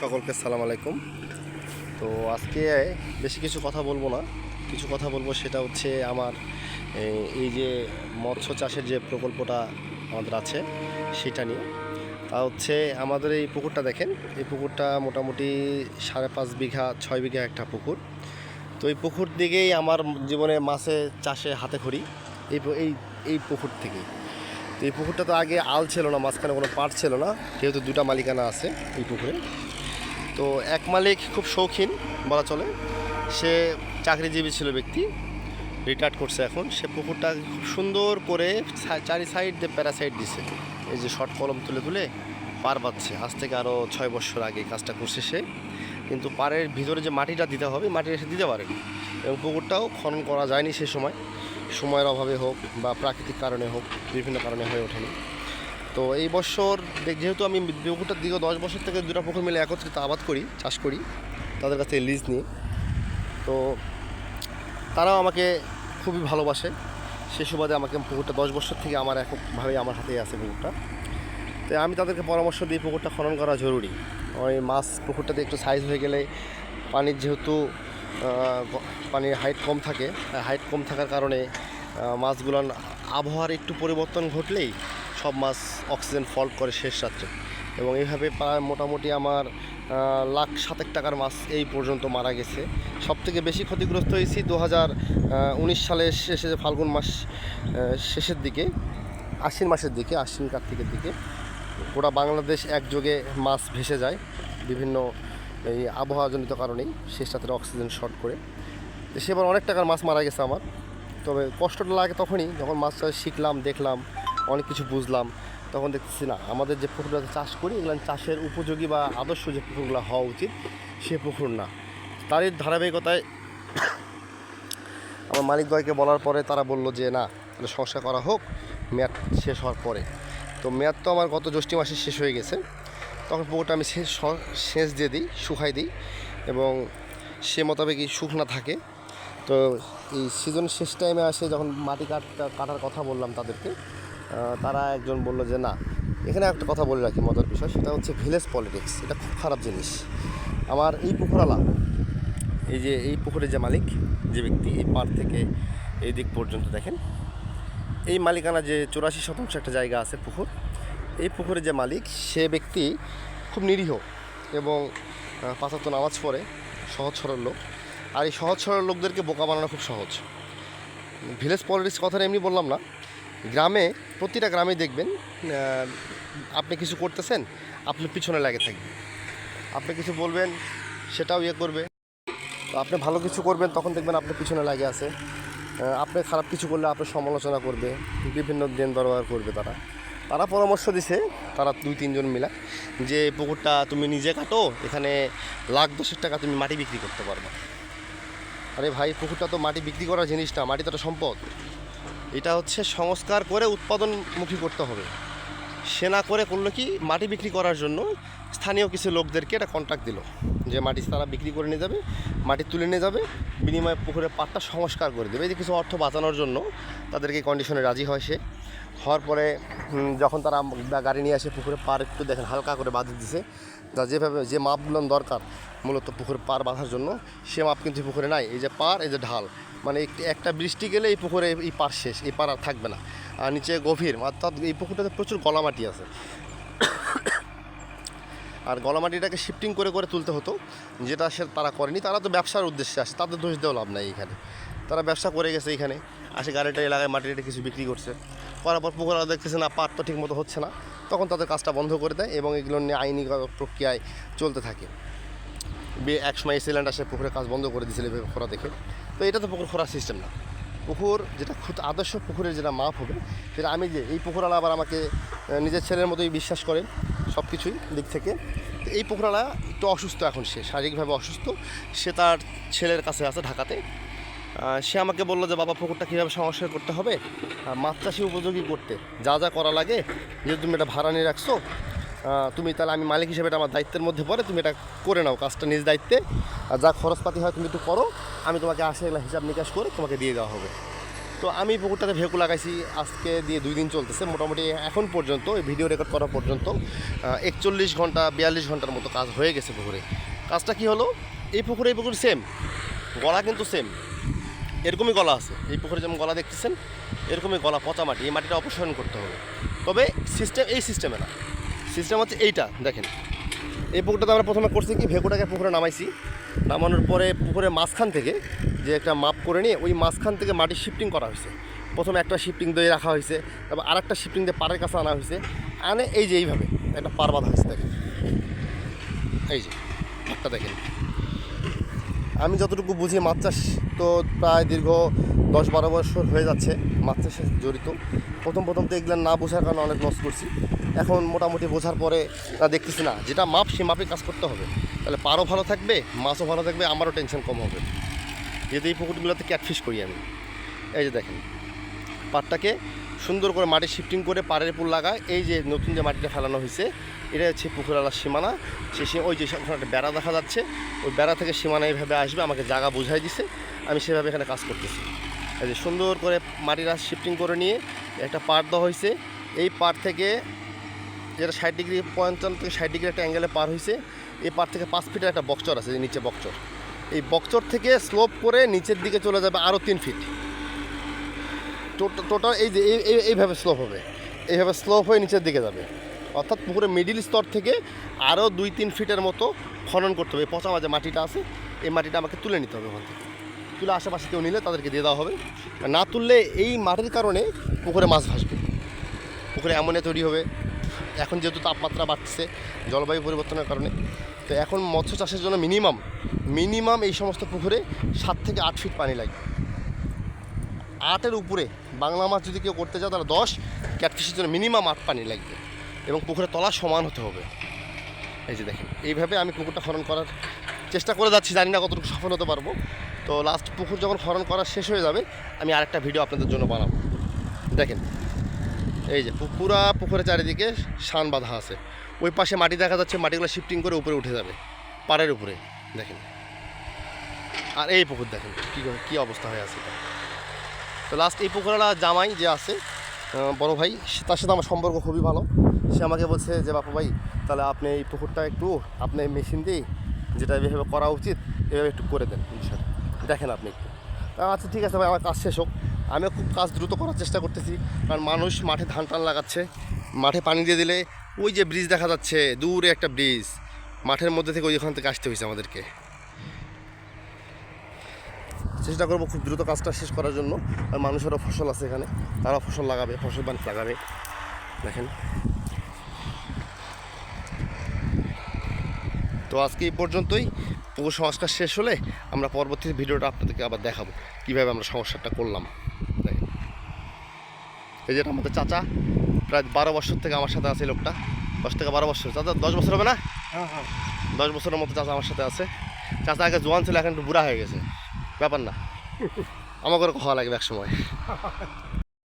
সকলকে সালাম আলাইকুম। তো আজকে বেশি কিছু কথা বলব না। কিছু কথা বলব সেটা হচ্ছে আমার এই- যে মৎস্য চাষের যে প্রকল্পটা আমাদের আছে, সেটা নিয়ে। তা হচ্ছে আমাদের এই পুকুরটা দেখেন, এই পুকুরটা মোটামুটি সাড়ে পাঁচ বিঘা, ছয় বিঘা একটা পুকুর। তো এই পুকুর দিকেই আমার জীবনে মাছে চাষে হাতে খড়ি, এই এই এই পুকুর থেকেই। তো এই পুকুরটা তো আগে আল ছিল না, মাঝখানে কোনো পাট ছিল না, যেহেতু দুটা মালিকানা আছে এই পুকুরে। তো এক মালিক খুব শৌখিন বলা চলে। সে চাকরিজীবী ছিল ব্যক্তি রিটায়ার্ড করছে এখন। সে পুকুরটা খুব সুন্দর করে চারি সাইড দিয়ে প্যারাসাইড দিছে। এই যে শর্ট কলম তুলে তুলে পার পাচ্ছে। আজ থেকে আরও ছয় বছর আগে কাজটা করছে সে। কিন্তু পাড়ের ভিতরে যে মাটিটা দিতে হবে মাটি এসে দিতে পারেনি। এবং পুকুরটাও খনন করা যায়নি সে সময়। সময়ের অভাবে হোক বা প্রাকৃতিক কারণে হোক, বিভিন্ন কারণে হয়ে ওঠেনি। তো এই বছর যেহেতু আমি পুকুরটার দীর্ঘ দশ বছর থেকে দুটা পুকুর মিলে একত্রিত আবাদ করি, চাষ করি, তাদের কাছে লিজ নিয়ে, তো তারাও আমাকে খুবই ভালোবাসে। সে সুবাদে আমাকে পুকুরটা দশ বছর থেকে আমার এককভাবে আমার হাতেই আছে পুকুরটা। তো আমি তাদেরকে পরামর্শ দিই পুকুরটা খনন করা জরুরি। ওই মাছ পুকুরটাতে একটু সাইজ হয়ে গেলে পানির যেহেতু পানির হাইট কম থাকে হাইট কম থাকার কারণে মাছগুলোর আবহাওয়ার একটু পরিবর্তন ঘটলেই সব মাছ অক্সিজেন ফল্ট করে শেষ রাত্রে। এবং এইভাবে প্রায় মোটামুটি আমার লাখ সাতেক টাকার মাছ এই পর্যন্ত মারা গেছে। সব থেকে বেশি ক্ষতিগ্রস্ত হয়েছি দু হাজার উনিশ সালের শেষে ফাল্গুন মাস শেষের দিকে, আশ্বিন মাসের দিকে, আশ্বিন কার্তিকের দিকে, গোটা বাংলাদেশ একযোগে মাছ ভেসে যায় বিভিন্ন এই আবহাওয়াজনিত কারণেই, শেষ রাত্রে অক্সিজেন শর্ট করে। সেবার অনেক টাকার মাছ মারা গেছে আমার। তবে কষ্টটা লাগে তখনই যখন মাছ চাষ শিখলাম, দেখলাম অনেক কিছু বুঝলাম। তখন দেখতেছি, না, আমাদের যে পুকুরগুলোতে চাষ করি, এগুলো চাষের উপযোগী বা আদর্শ যে পুকুরগুলো হওয়া উচিত, সে পুকুর না। তারই ধারাবাহিকতায় আমার মালিকদ্বয়কে বলার পরে তারা বলল যে, না সংস্কার করা হোক, মেয়াদ শেষ হওয়ার পরে। তো মেয়াদ তো আমার গত জ্যৈষ্ঠ মাসে শেষ হয়ে গেছে। তখন পুকুরটা আমি শেষ সেচ দিয়ে দিই, শুকাই দিই এবং সে মোতাবেকই শুকনা থাকে। তো এই সিজন শেষ টাইমে আসে যখন মাটি কাটটা কাটার কথা বললাম তাদেরকে তারা একজন বলল যে, না, এখানে একটা কথা বলে রাখি মজার বিষয়, সেটা হচ্ছে ভিলেজ পলিটিক্স। এটা খুব খারাপ জিনিস। আমার এই পুকুরালা, এই যে, এই পুকুরের যে মালিক, যে ব্যক্তি, এই পার থেকে এই দিক পর্যন্ত দেখেন, এই মালিকানা যে চুরাশি শতাংশ একটা জায়গা আছে পুকুর, এই পুকুরের যে মালিক, সে ব্যক্তি খুব নিরীহ এবং পাঁচাত্ত নামাজ পড়ে, সহজ সরল লোক। আর এই সহজ সরল লোকদেরকে বোকা বানানো খুব সহজ। ভিলেজ পলিটিক্স কথাটা এমনি বললাম না। গ্রামে, প্রতিটা গ্রামে দেখবেন আপনি কিছু করতেছেন আপনি পিছনে লাগে থাকবে। আপনি কিছু বলবেন, সেটাও ইয়ে করবে। তো আপনি ভালো কিছু করবেন, তখন দেখবেন আপনার পিছনে লাগে আছে। আপনি খারাপ কিছু করলে আপনার সমালোচনা করবে, বিভিন্ন দেন দরবার করবে তারা। তারা পরামর্শ দিছে, তারা দুই, তিনজন মিলা, যে পুকুরটা তুমি নিজে কাটো, এখানে লাখ দশের টাকা তুমি মাটি বিক্রি করতে পারবে। আরে ভাই, পুকুরটা তো মাটি বিক্রি করার জিনিসটা, মাটি তো একটা সম্পদ। এটা হচ্ছে সংস্কার করে উৎপাদনমুখী করতে হবে। সেনা করে করল কি? মাটি বিক্রি করার জন্য স্থানীয় কিছু লোকদেরকে এটা কন্ট্রাক্ট দিল। যে মাটি তারা বিক্রি করে নিয়ে যাবে, মাটি তুলে নিয়ে যাবে, বিনিময়ে পুকুরের পাটটা সংস্কার করে দেবে। এই যে কিছু অর্থ বাঁচানোর জন্য তাদেরকে কন্ডিশনে রাজি হয় সে। হওয়ার পরে যখন তারা গাড়ি নিয়ে আসে পুকুরে পার, একটু দেখেন হালকা করে বাঁধে দিছে। যা যেভাবে, যে মাপগুলো দরকার মূলত পুকুরে পার বাঁধার জন্য, সে মাপ কিন্তু পুকুরে নাই। এই যে পার, এই যে ঢাল। মানে একটা বৃষ্টি গেলে এই পুকুরে এই পার শেষ, এই পার আর থাকবে না। আর নিচে গভীর, অর্থাৎ এই পুকুরটাতে প্রচুর গলামাটি আছে। আর গলামাটিটাকে শিফটিং করে করে তুলতে হতো, যেটা সে তারা করেনি। তারা তো ব্যবসার উদ্দেশ্যে আসে, তাদের দোষ দেওয়া লাভ নাই এখানে। তারা ব্যবসা করে গেছে এখানে, আসে গাড়িটা এলাকায় মাটিটা কিছু বিক্রি করছে। করার পর পুকুরা দেখতেছে না, পাট তো ঠিক মতো হচ্ছে না। তখন তাদের কাজটা বন্ধ করে দেয় এবং এগুলো নিয়ে আইনি প্রক্রিয়ায় চলতে থাকে। বে এক সময় এসিল্যান্ড আসে পুকুরের কাজ বন্ধ করে দিয়েছিল খোরা দেখে। তো এটা তো পুকুর খোরার সিস্টেম না। পুকুর যেটা খুব আদর্শ পুকুরের যেটা মাপ হবে, সেটা আমি যে এই পুকুরালা আবার আমাকে নিজের ছেলের মতোই বিশ্বাস করে সব কিছুই দিক থেকে। এই পুকুরালা একটু অসুস্থ এখন সে, শারীরিকভাবে অসুস্থ। সে তার ছেলের কাছে আছে ঢাকাতে। সে আমাকে বলল যে, বাবা, পুকুরটা কীভাবে সংস্কার করতে হবে? মাছ চাষি উপযোগী করতে। যা যা করা লাগে যেহেতু তুমি এটা ভাড়া নিয়ে রাখছো তুমি তাহলে আমি মালিক হিসেবে এটা আমার দায়িত্বের মধ্যে পড়ে, তুমি এটা করে নাও, কাজটা নিজ দায়িত্বে। আর যা খরচপাতি হয় তুমি একটু করো, আমি তোমাকে আসে এগুলো হিসাব নিকাশ করে তোমাকে দিয়ে দেওয়া হবে। তো আমি পুকুরটাতে ভেকু লাগাইছি, আজকে দিয়ে দুই দিন চলতেছে, মোটামুটি এখন পর্যন্ত, এই ভিডিও রেকর্ড করা পর্যন্ত একচল্লিশ ঘণ্টা, বিয়াল্লিশ ঘণ্টার মতো কাজ হয়ে গেছে পুকুরে। কাজটা কি হলো? এই পুকুরে, এই পুকুর সেম গলা কিন্তু সেম এরকমই গলা আছে। এই পুকুরে যেমন গলা দেখতেছেন, এরকমই গলা, পচা মাটি, এই মাটিটা অপসারণ করতে হবে। তবে সিস্টেম এই সিস্টেমে না সিস্টেম হচ্ছে এইটা, দেখেন। এই পুকুরটাতে আমরা প্রথমে করছি কি, ভেকুটাকে পুকুরে নামাইছি নামানোর পরে পুকুরের মাঝখান থেকে যে একটা মাপ করে নিয়ে ওই মাঝখান থেকে মাটি শিফটিং করা হয়েছে। প্রথমে একটা শিফটিং দিয়ে রাখা হয়েছে, তারপর আরেকটা শিফটিং দিয়ে পাড়ের কাছে আনা হয়েছে। আনে এই যে এইভাবে একটা পার বাঁধা হয়েছে, দেখেন। এই যে একটা দেখেন। আমি যতটুকু বুঝি মাছ চাষ তো প্রায় দীর্ঘ দশ বারো বছর হয়ে যাচ্ছে মাছ চাষে জড়িত। প্রথম প্রথম তো এগুলো না বোঝার কারণে অনেক লস করছি। এখন মোটামুটি বোঝার পরে দেখতেছি না, যেটা মাপ সে মাপে কাজ করতে হবে। তাহলে পারও ভালো থাকবে, মাছও ভালো থাকবে, আমারও টেনশন কম হবে। যেহেতু এই পুকুরগুলোতে ক্যাটফিশ করি আমি। এই যে দেখেন পাটটাকে সুন্দর করে মাটি শিফটিং করে পাড়ের পুল লাগায়, এই যে নতুন যে মাটিটা ফেলানো হয়েছে, এটা হচ্ছে পুকুরালার সীমানা। সে ওই যে ওখানে একটা বেড়া দেখা যাচ্ছে, ওই বেড়া থেকে সীমানা এইভাবে আসবে, আমাকে জায়গা বুঝাই দিছে, আমি সেভাবে এখানে কাজ করতেছি। এই যে সুন্দর করে মাটিটা শিফটিং করে নিয়ে একটা পার দেওয়া হয়েছে। এই পার থেকে যেটা ষাট ডিগ্রি পঞ্চান্ন থেকে ষাট ডিগ্রি একটা অ্যাঙ্গেলে পার হয়েছে এই পার থেকে পাঁচ ফিটের একটা বকচর আছে নিচে বকচর এই বকচর থেকে স্লোপ করে নিচের দিকে চলে যাবে আরও তিন ফিট। টোটাল এই যে, এই- এই- এইভাবে স্লোপ হবে। এইভাবে স্লোপ হয়ে নিচের দিকে যাবে। অর্থাৎ পুকুরের মিডিল স্তর থেকে আরও দুই তিন ফিটের মতো খনন করতে হবে। পচা মাঝে মাটিটা আছে, এই মাটিটা আমাকে তুলে নিতে হবে ওখান থেকে। তুলে আশেপাশে কেউ নিলে তাদেরকে দিয়ে দেওয়া হবে। না তুললে এই মাটির কারণে পুকুরে মাছ ভাসবে। পুকুরে অ্যামোনিয়া তৈরি হবে। এখন যেহেতু তাপমাত্রা বাড়ছে, জলবায়ু পরিবর্তনের কারণে। তো এখন মৎস্য চাষের জন্য মিনিমাম মিনিমাম এই সমস্ত পুকুরে সাত থেকে আট ফিট পানি লাগবে আটের উপরে, বাংলা মাছ যদি কেউ করতে চায় তাহলে দশ ক্যাটফিশের জন্য মিনিমাম আট পানি লাগবে এবং পুকুরের তলা সমান হতে হবে। এই যে দেখেন, এইভাবে আমি পুকুরটা খনন করার চেষ্টা করে যাচ্ছি, জানি না কতটুকু সফল হতে পারব। তো লাস্ট পুকুর যখন খনন করা শেষ হয়ে যাবে, আমি আরেকটা ভিডিও আপনাদের জন্য বানাবো। দেখেন, এই যে পু- পুরা পুকুরের চারিদিকে শান বাঁধা আছে। ওই পাশে মাটি দেখা যাচ্ছে, মাটিগুলো শিফটিং করে উপরে উঠে যাবে, পাড়ের উপরে, দেখেন। আর এই পুকুর দেখেন, কী কী অবস্থা হয়ে আছে তো লাস্ট এই পুকুরওয়ালা জামাই যে আছে বড় ভাই তার সাথে আমার সম্পর্ক খুবই ভালো। সে আমাকে বলছে যে, বাপু ভাই, তাহলে আপনি এই পুকুরটা একটু, আপনি মেশিন দিয়ে যেটা এভাবে করা উচিত, এভাবে একটু করে দেন বিষয়টা দেখেন আপনি একটু। আচ্ছা ঠিক আছে ভাই, আমার কাজ শেষ হোক। আমিও খুব কাজ দ্রুত করার চেষ্টা করতেছি, কারণ মানুষ মাঠে ধান টান লাগাচ্ছে, মাঠে পানি দিয়ে দিলে ওই যে ব্রিজ দেখা যাচ্ছে, দূরে একটা ব্রিজ মাঠের মধ্যে থেকে ওইখান থেকে আসতে হয়েছে আমাদেরকে। চেষ্টা করব খুব দ্রুত কাজটা শেষ করার জন্য। আর মানুষেরও ফসল আছে এখানে। তারা ফসল লাগাবে, ফসল বান লাগাবে। দেখেন। তো আজকে এই পর্যন্তই। পুকুর সংস্কার শেষ হলে আমরা পরবর্তী ভিডিওটা আপনাদেরকে আবার দেখাবো, কীভাবে আমরা সংস্কারটা করলাম। এই যেটা আমাদের চাচা। প্রায় বারো বছর থেকে আমার সাথে আছে লোকটা। দশ থেকে বারো বছর। চাচা দশ বছর হবে না? হ্যাঁ হ্যাঁ। দশ বছরের মতো চাচা আমার সাথে আছে। চাচা আগে জোয়ান ছিল এখন একটু বুড়া হয়ে গেছে। ব্যাপার না। আমাকে খাওয়া লাগবে এক সময়